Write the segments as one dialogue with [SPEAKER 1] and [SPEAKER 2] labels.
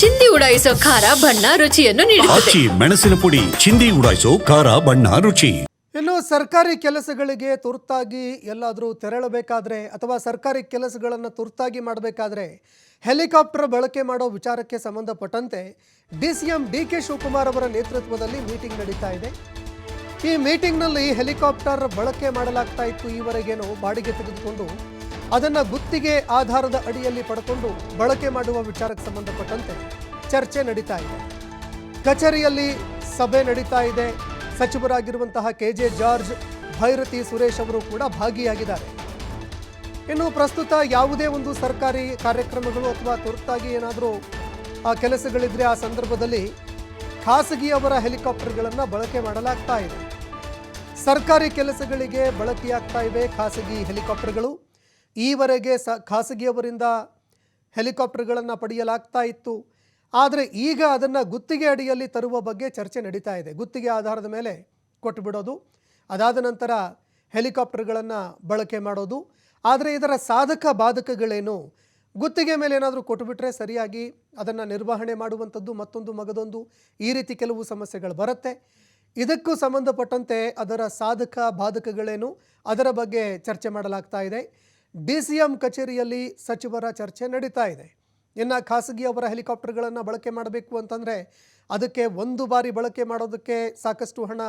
[SPEAKER 1] ಚಿಂದಿ ಉಡಾಯಿಸೋ ಖಾರ ಬಣ್ಣ ರುಚಿಯನ್ನು ನೀಡುತ್ತದೆ.
[SPEAKER 2] ಆಚಿ ಮೆಣಸಿನ ಪುಡಿ ಚಿಂದಿ ಉಡಾಯಿಸೋ ಖಾರ ಬಣ್ಣ ರುಚಿ.
[SPEAKER 3] ಇನ್ನು ಸರ್ಕಾರಿ ಕೆಲಸಗಳಿಗೆ ತುರ್ತಾಗಿ ಎಲ್ಲಾದರೂ ತೆರಳಬೇಕಾದ್ರೆ ಅಥವಾ ಸರ್ಕಾರಿ ಕೆಲಸಗಳನ್ನು ತುರ್ತಾಗಿ ಮಾಡಬೇಕಾದ್ರೆ ಹೆಲಿಕಾಪ್ಟರ್ ಬಳಕೆ ಮಾಡೋ ವಿಚಾರಕ್ಕೆ ಸಂಬಂಧಪಟ್ಟಂತೆ D C M D K Shivakumar ಅವರ ನೇತೃತ್ವದಲ್ಲಿ ಮೀಟಿಂಗ್ ನಡೀತಾ ಇದೆ. ಈ ಮೀಟಿಂಗ್ನಲ್ಲಿ ಹೆಲಿಕಾಪ್ಟರ್ ಬಳಕೆ ಮಾಡಲಾಗ್ತಾ ಇತ್ತು ಈವರೆಗೇನು ಬಾಡಿಗೆ ತೆಗೆದುಕೊಂಡು ಅದನ್ನು ಗುತ್ತಿಗೆ ಆಧಾರದ ಅಡಿಯಲ್ಲಿ ಪಡ್ಕೊಂಡು ಬಳಕೆ ಮಾಡುವ ವಿಚಾರಕ್ಕೆ ಸಂಬಂಧಪಟ್ಟಂತೆ ಚರ್ಚೆ ನಡೀತಾ ಇದೆ. ಕಚೇರಿಯಲ್ಲಿ ಸಭೆ ನಡೀತಾ ಇದೆ. ಸಚಿವರಾಗಿರುವಂತಹ K J George, Byrathi Suresh ಅವರು ಕೂಡ ಭಾಗಿಯಾಗಿದ್ದಾರೆ. ಇನ್ನು ಪ್ರಸ್ತುತ ಯಾವುದೇ ಒಂದು ಸರ್ಕಾರಿ ಕಾರ್ಯಕ್ರಮಗಳು ಅಥವಾ ತುರ್ತಾಗಿ ಏನಾದರೂ ಆ ಕೆಲಸಗಳಿದ್ರೆ ಆ ಸಂದರ್ಭದಲ್ಲಿ ಖಾಸಗಿಯವರ ಹೆಲಿಕಾಪ್ಟರ್ಗಳನ್ನು ಬಳಕೆ ಮಾಡಲಾಗ್ತಾ ಇದೆ. ಸರ್ಕಾರಿ ಕೆಲಸಗಳಿಗೆ ಬಳಕೆಯಾಗ್ತಾ ಇವೆ ಖಾಸಗಿ ಹೆಲಿಕಾಪ್ಟರ್ಗಳು. ಈವರೆಗೆ ಸ ಖಾಸಗಿಯವರಿಂದ ಹೆಲಿಕಾಪ್ಟರ್ಗಳನ್ನು ಪಡೆಯಲಾಗ್ತಾ ಇತ್ತು. ಆದರೆ ಈಗ ಅದನ್ನು ಗುತ್ತಿಗೆ ಅಡಿಯಲ್ಲಿ ತರುವ ಬಗ್ಗೆ ಚರ್ಚೆ ನಡೀತಾ ಇದೆ. ಗುತ್ತಿಗೆ ಆಧಾರದ ಮೇಲೆ ಕೊಟ್ಟುಬಿಡೋದು, ಅದಾದ ನಂತರ ಹೆಲಿಕಾಪ್ಟರ್ಗಳನ್ನು ಬಳಕೆ ಮಾಡೋದು. ಆದರೆ ಇದರ ಸಾಧಕ ಬಾಧಕಗಳೇನು? ಗುತ್ತಿಗೆ ಮೇಲೆ ಏನಾದರೂ ಕೊಟ್ಟುಬಿಟ್ರೆ ಸರಿಯಾಗಿ ಅದನ್ನು ನಿರ್ವಹಣೆ ಮಾಡುವಂಥದ್ದು ಮತ್ತೊಂದು ಮಗದೊಂದು. ಈ ರೀತಿ ಕೆಲವು ಸಮಸ್ಯೆಗಳು ಬರುತ್ತೆ. ಇದಕ್ಕೂ ಸಂಬಂಧಪಟ್ಟಂತೆ ಅದರ ಸಾಧಕ ಬಾಧಕಗಳೇನು? ಅದರ ಬಗ್ಗೆ ಚರ್ಚೆ ಮಾಡಲಾಗ್ತಾ ಇದೆ. ಡಿ ಸಿ ಎಂ ಕಚೇರಿಯಲ್ಲಿ ಸಚಿವರ ಚರ್ಚೆ ನಡೀತಾ ಇದೆ. ಇನ್ನು ಖಾಸಗಿಯವರ ಹೆಲಿಕಾಪ್ಟರ್ಗಳನ್ನು ಬಳಕೆ ಮಾಡಬೇಕು ಅಂತಂದರೆ ಅದಕ್ಕೆ ಒಂದು ಬಾರಿ ಬಳಕೆ ಮಾಡೋದಕ್ಕೆ ಸಾಕಷ್ಟು ಹಣ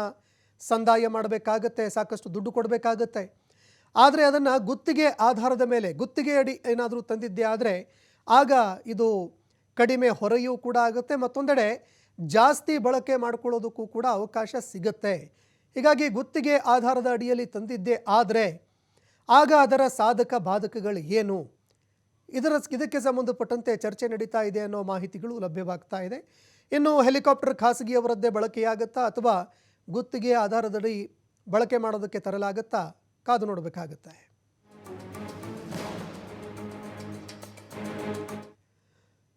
[SPEAKER 3] ಸಂದಾಯ ಮಾಡಬೇಕಾಗತ್ತೆ, ಸಾಕಷ್ಟು ದುಡ್ಡು ಕೊಡಬೇಕಾಗತ್ತೆ. ಆದರೆ ಅದನ್ನು ಗುತ್ತಿಗೆ ಆಧಾರದ ಮೇಲೆ, ಗುತ್ತಿಗೆ ಅಡಿ ಏನಾದರೂ ತಂದಿದ್ದೆ ಆದರೆ ಆಗ ಇದು ಕಡಿಮೆ ಹೊರೆಯೂ ಕೂಡ ಆಗುತ್ತೆ, ಮತ್ತೊಂದೆಡೆ ಜಾಸ್ತಿ ಬಳಕೆ ಮಾಡಿಕೊಳ್ಳೋದಕ್ಕೂ ಕೂಡ ಅವಕಾಶ ಸಿಗುತ್ತೆ. ಹೀಗಾಗಿ ಗುತ್ತಿಗೆ ಆಧಾರದ ಅಡಿಯಲ್ಲಿ ತಂದಿದ್ದೆ ಆದರೆ ಆಗ ಅದರ ಸಾಧಕ ಬಾಧಕಗಳು ಏನು? ಇದರ ಇದಕ್ಕೆ ಸಂಬಂಧಪಟ್ಟಂತೆ ಚರ್ಚೆ ನಡೀತಾ ಇದೆ ಅನ್ನೋ ಮಾಹಿತಿಗಳು ಲಭ್ಯವಾಗ್ತಾ ಇದೆ. ಇನ್ನು ಹೆಲಿಕಾಪ್ಟರ್ ಖಾಸಗಿಯವರದ್ದೇ ಬಳಕೆಯಾಗುತ್ತಾ ಅಥವಾ ಗುತ್ತಿಗೆ ಆಧಾರದಡಿ ಬಳಕೆ ಮಾಡೋದಕ್ಕೆ ತರಲಾಗುತ್ತಾ ಕಾದು ನೋಡಬೇಕಾಗುತ್ತೆ.